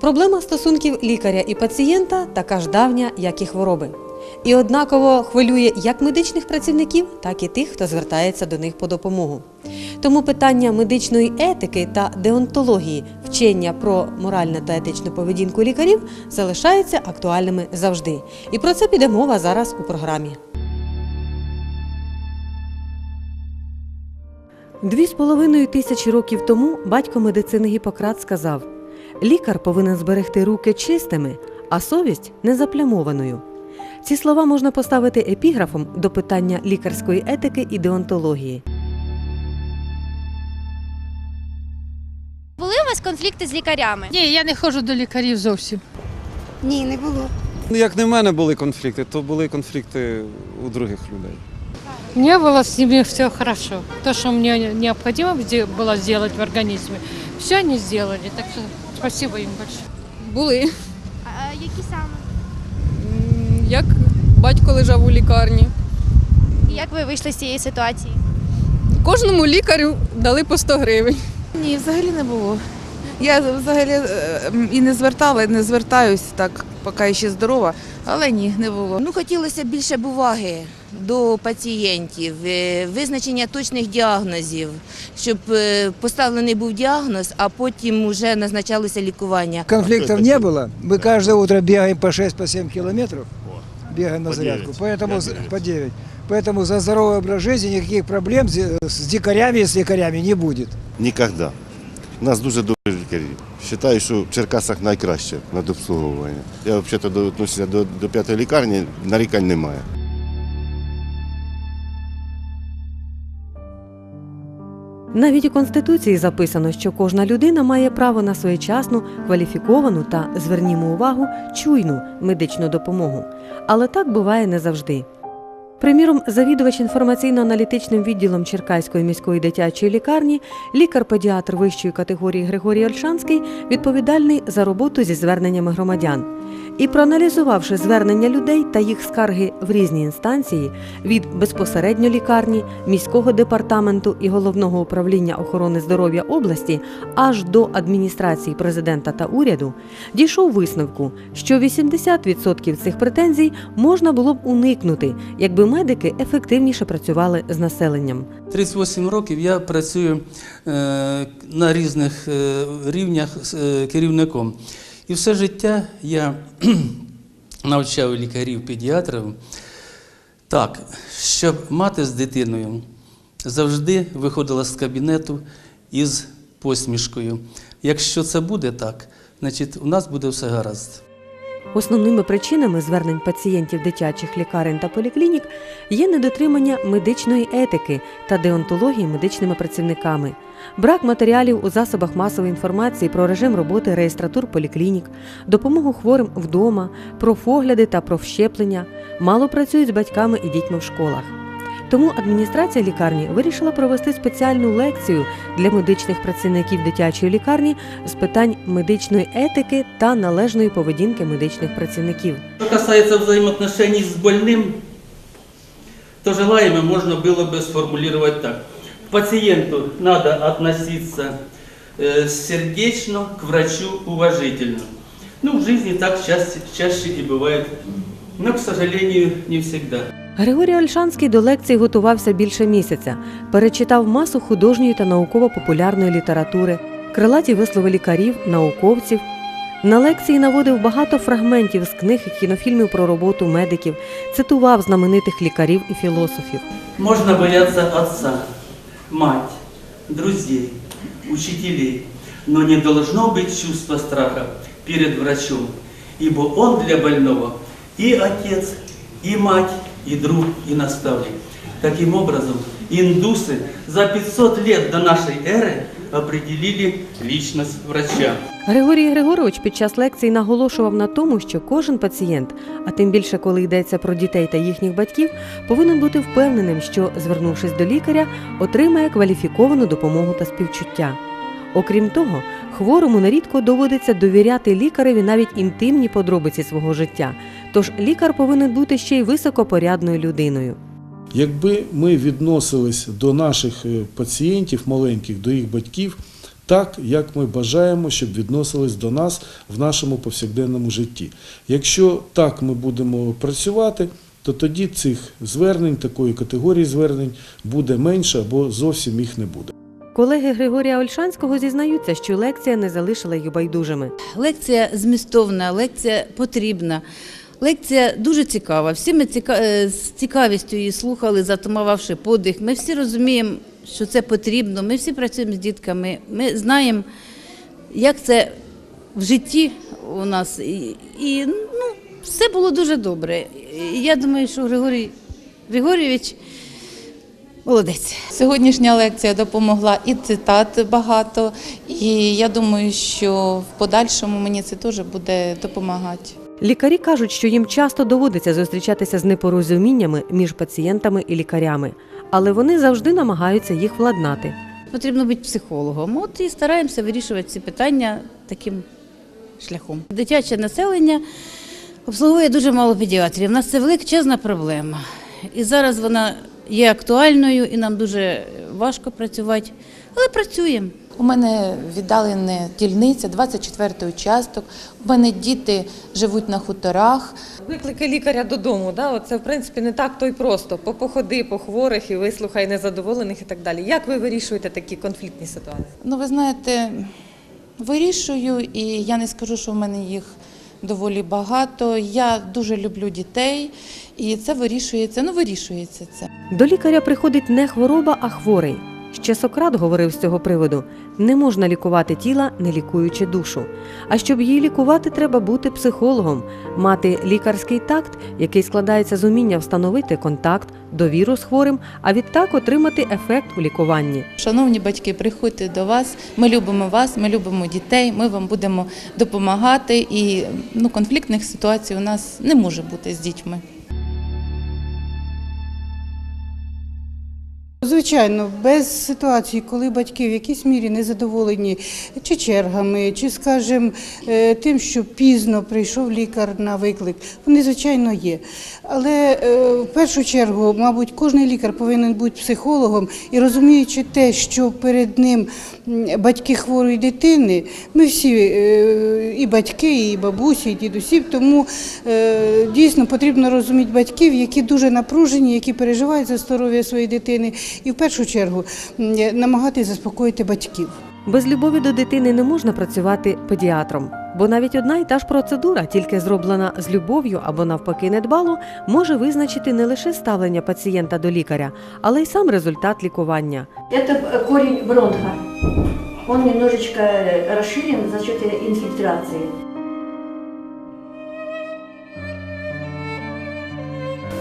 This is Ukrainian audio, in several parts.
Проблема стосунків лікаря і пацієнта така ж давня, як і хвороби. І однаково хвилює як медичних працівників, так і тих, хто звертається до них по допомогу. Тому питання медичної етики та деонтології, вчення про моральну та етичну поведінку лікарів залишаються актуальними завжди. І про це піде мова зараз у програмі. Дві з половиною тисячі років тому батько медицини Гіппократ сказав: лікар повинен зберегти руки чистими, а совість незаплямованою. Ці слова можна поставити епіграфом до питання лікарської етики і деонтології. Були у вас конфлікти з лікарями? Ні, я не ходжу до лікарів зовсім. Ні, не було. Ну, Як не в мене були конфлікти, то були конфлікти у других людей. У меня было с ними все хорошо. То, что мне необходимо сде- было сделать в организме, все они сделали. Так что спасибо им большое. Були. А, які саме? М, Як батько лежав у лікарні. І Як ви вийшли з цієї ситуації? Кожному лікарю дали по 100 гривень. Ні, взагалі не було. Я взагалі е, м, і не звертала, і не звертаюсь так, поки я ще здорова, але ні, не було. Ну, хотілося більше б уваги до пацієнтів, е, визначення точних діагнозів, щоб е, поставлений був діагноз, а потім вже назначалося лікування. Конфликтов не было. Мы каждое утро бегаем по 6-7 километров. Бегаем на По зарядку. 9. Поэтому, Я за- 9. по 9. Поэтому за здоровый образ жизни никаких проблем с с дикарями и с лекарями не будет. Ніколи. У нас дуже добрі лікарі. Вважаю, що в Черкасах найкраще надобслуговування. Я взагалі відносився до, до п'ятої лікарні, нарікань немає. Навіть у Конституції записано, що кожна людина має право на своєчасну, кваліфіковану та, звернімо увагу, чуйну медичну допомогу. Але так буває не завжди. Приміром, завідувач інформаційно-аналітичним відділом Черкаської міської дитячої лікарні, лікар-педіатр вищої категорії Григорій Ольшанський відповідальний за роботу зі зверненнями громадян. І проаналізувавши звернення людей та їх скарги в різні інстанції від безпосередньо лікарні, міського департаменту і головного управління охорони здоров'я області аж до адміністрації президента та уряду, дійшов висновку, що 80% цих претензій можна було б уникнути, якби медики ефективніше працювали з населенням. 38 років я працюю е, на різних е, рівнях е, керівником. І все життя я навчав лікарів, педіатрів так, щоб мати з дитиною завжди виходила з кабінету із посмішкою. Якщо це буде так, значить у нас буде все гаразд. Основними причинами звернень пацієнтів дитячих лікарень та поліклінік є недотримання медичної етики та деонтології медичними працівниками, брак матеріалів у засобах масової інформації про режим роботи реєстратур поліклінік, допомогу хворим вдома, профогляди та профщеплення, мало працюють з батьками і дітьми в школах. Тому адміністрація лікарні вирішила провести спеціальну лекцію для медичних працівників дитячої лікарні з питань медичної етики та належної поведінки медичних працівників. Что касается взаимоотношений с больным, то желаемое можно было бы сформулировать так. Пациенту надо относиться э, сердечно, к врачу уважительно. Ну, в жизни так чаще, чаще и бывает, но, к сожалению, не всегда. Григорій Ольшанський до лекції готувався більше місяця, перечитав масу художньої та науково-популярної літератури, крилаті вислови лікарів, науковців. На лекції наводив багато фрагментів з книг і кінофільмів про роботу медиків, цитував знаменитих лікарів і філософів. Можно бояться отца, мать, друзей, учителей, но не должно быть чувства страха перед врачом, ибо он для больного и отец, и мать, и друг, и наставник. Таким образом, индусы за 500 лет до нашей эры определили личность врача. Григорій Григорович під час лекції наголошував на тому, що кожен пацієнт, а тим більше коли йдеться про дітей та їхніх батьків, повинен бути впевненим, що, звернувшись до лікаря, отримає кваліфіковану допомогу та співчуття. Окрім того, хворому нерідко доводиться довіряти лікареві навіть інтимні подробиці свого життя. Тож лікар повинен бути ще й високопорядною людиною. Якби ми відносились до наших е, пацієнтів маленьких, до їх батьків так, як ми бажаємо, щоб відносились до нас в нашому повсякденному житті. Якщо так ми будемо працювати, то тоді цих звернень, такої категорії звернень буде менше або зовсім їх не буде. Колеги Григорія Ольшанського зізнаються, що лекція не залишила їх байдужими. Лекція змістовна, лекція потрібна. Лекція дуже цікава. Всі ми ціка... е, з цікавістю її слухали, затумувавши подих. Ми всі розуміємо, що це потрібно. Ми всі працюємо з дітками. Ми знаємо, як це в житті у нас. І, і ну, все було дуже добре. І я думаю, що Григорій Григорійович молодець. Сьогоднішня лекція допомогла і цитат багато, і я думаю, що в подальшому мені це теж буде допомагати. Лікарі кажуть, що їм часто доводиться зустрічатися з непорозуміннями між пацієнтами і лікарями, але вони завжди намагаються їх владнати. Потрібно бути психологом. От і стараємося вирішувати ці питання таким шляхом. Дитяче населення обслуговує дуже мало педіатрів. У нас це величезна проблема. І зараз вона є актуальною, і нам дуже важко працювати, але працюємо. У мене віддалена дільниця, 24-й участок. У мене діти живуть на хуторах. Виклики лікаря додому, да? Це в принципі не так то й просто. По походи по хворих і вислухай незадоволених і так далі. Як ви вирішуєте такі конфліктні ситуації? Ну, ви знаєте, вирішую, і я не скажу, що в мене їх доволі багато. Я дуже люблю дітей, і це вирішується. Ну, вирішується це. До лікаря приходить не хвороба, а хворий. Ще Сократ говорив з цього приводу: не можна лікувати тіла, не лікуючи душу. А щоб її лікувати, треба бути психологом, мати лікарський такт, який складається з уміння встановити контакт, довіру з хворим, а відтак отримати ефект у лікуванні. Шановні батьки, приходьте до вас. Ми любимо вас, ми любимо дітей. Ми вам будемо допомагати. І ну, конфліктних ситуацій у нас не може бути з дітьми. Звичайно, без ситуації, коли батьки в якійсь мірі не задоволені чи чергами, чи, скажімо, е, тим, що пізно прийшов лікар на виклик, вони, звичайно, є. Але е, в першу чергу, мабуть, кожен лікар повинен бути психологом і розуміючи те, що перед ним батьки хворої дитини, ми всі е, і батьки, і бабусі, і дідусі, тому дійсно потрібно розуміти батьків, які дуже напружені, які переживають за здоров'я своєї дитини, і в першу чергу м, намагатися заспокоїти батьків. Без любові до дитини не можна працювати педіатром, бо навіть одна і та ж процедура, тільки зроблена з любов'ю або навпаки недбало, може визначити не лише ставлення пацієнта до лікаря, але й сам результат лікування. Это корень бронха. Он немножечко расширен за счет инфильтрации.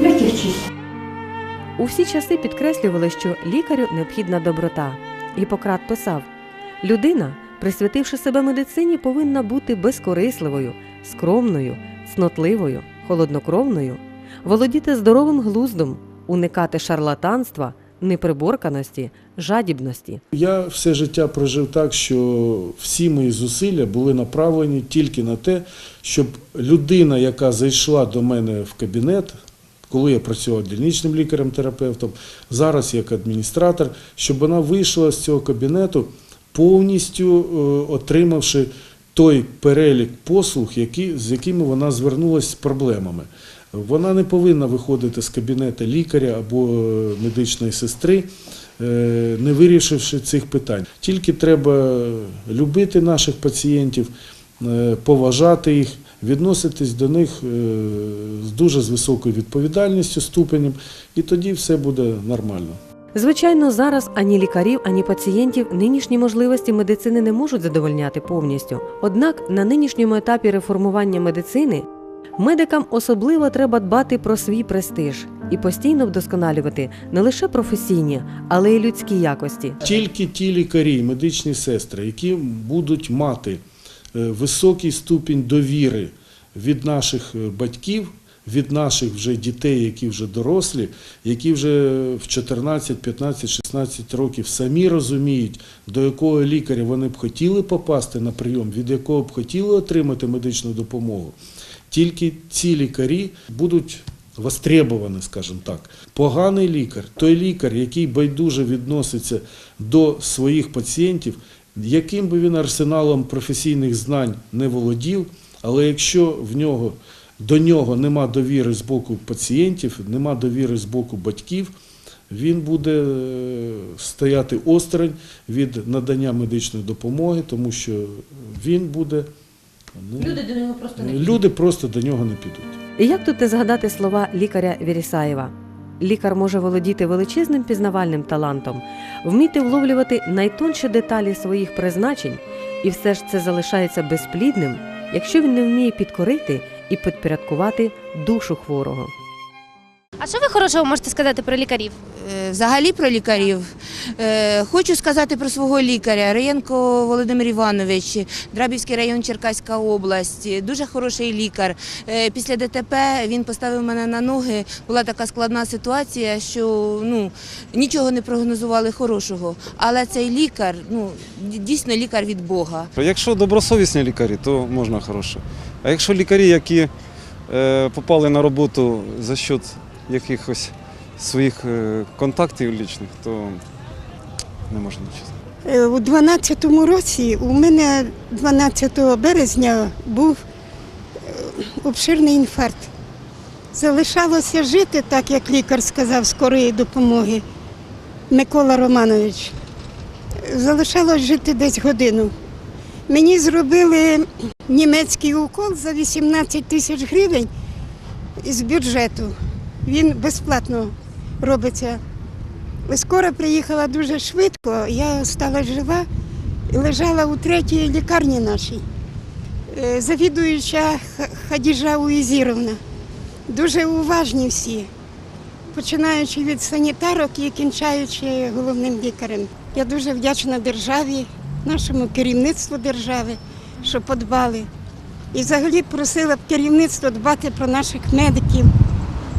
Легких чист. У всі часи підкреслювали, що лікарю необхідна доброта. Гіппократ писав: людина, присвятивши себе медицині, повинна бути безкорисливою, скромною, цнотливою, холоднокровною, володіти здоровим глуздом, уникати шарлатанства, неприборканості, жадібності. Я все життя прожив так, що всі мої зусилля були направлені тільки на те, щоб людина, яка зайшла до мене в кабінет, коли я працював дільничним лікарем-терапевтом, зараз як адміністратор, щоб вона вийшла з цього кабінету, повністю е, отримавши той перелік послуг, які, з якими вона звернулася з проблемами. Вона не повинна виходити з кабінету лікаря або е, медичної сестри, е, не вирішивши цих питань. Тільки треба любити наших пацієнтів, поважати їх, відноситись до них е, з дуже з високою відповідальністю, ступенем, і тоді все буде нормально. Звичайно, зараз ані лікарів, ані пацієнтів нинішні можливості медицини не можуть задовольняти повністю. Однак на нинішньому етапі реформування медицини медикам особливо треба дбати про свій престиж і постійно вдосконалювати не лише професійні, але й людські якості. Тільки ті лікарі, медичні сестри, які будуть мати високий ступінь довіри від наших е, батьків, від наших вже дітей, які вже дорослі, які вже в 14, 15, 16 років самі розуміють, до якого лікаря вони б хотіли попасти на прийом, від якого б хотіли отримати медичну допомогу. Тільки ці лікарі будуть востребовані, скажімо так. Поганий лікар, той лікар, який байдуже відноситься до своїх пацієнтів, яким би він арсеналом професійних знань не володів, але якщо в нього до нього нема довіри з боку пацієнтів, нема довіри з боку батьків, він буде е, стояти осторонь від надання медичної допомоги, тому що він буде. ну, Люди до нього просто не люди просто до нього не підуть. І як тут не згадати слова лікаря Вірісаєва? Лікар може володіти величезним пізнавальним талантом, вміти вловлювати найтонші деталі своїх призначень, і все ж це залишається безплідним, якщо він не вміє підкорити і підпорядкувати душу хворого. А що ви хорошого можете сказати про лікарів? Е, Взагалі про лікарів. Е, Хочу сказати про свого лікаря Раєнко Володимир Іванович, Драбівський район Черкаська область. Дуже хороший лікар. Е, Після ДТП він поставив мене на ноги. Була така складна ситуація, що ну, нічого не прогнозували хорошого. Але цей лікар, ну, дійсно лікар від Бога. Якщо добросовісні лікарі, то можна хороше. А якщо лікарі, які е, попали на роботу за счет якихось своїх е, контактів лічних, то не можна нічого. Е, У 12-му році у мене 12 березня був е, обширний інфаркт. Залишалося жити, так як лікар сказав, скорої допомоги Микола Романович. Залишалось жити десь годину. Мені зробили німецький укол за 18 тисяч гривень з бюджету. Він безплатно робиться. Скоро приїхала дуже швидко, я стала жива і лежала у третій лікарні нашій. Е, Завідуюча Хадіжа Уїзіровна. Дуже уважні всі, починаючи від санітарок і кінчаючи головним лікарем. Я дуже вдячна державі, нашому керівництву держави, що подбали. І взагалі просила б керівництво дбати про наших медиків,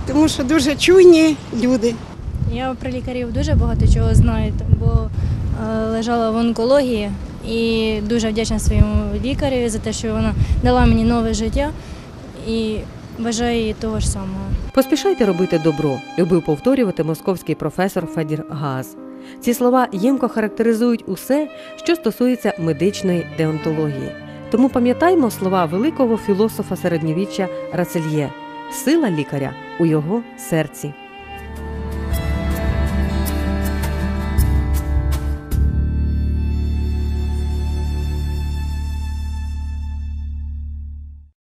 тому що дуже чуйні люди. Я про лікарів дуже багато чого знаю, бо е, лежала в онкології і дуже вдячна своєму лікарю за те, що вона дала мені нове життя і бажаю їй того ж самого. Поспішайте робити добро, любив повторювати московський професор Федір Газ. Ці слова ємко характеризують усе, що стосується медичної деонтології. Тому пам'ятаймо слова великого філософа середньовіччя Рацельє сила лікаря у його серці.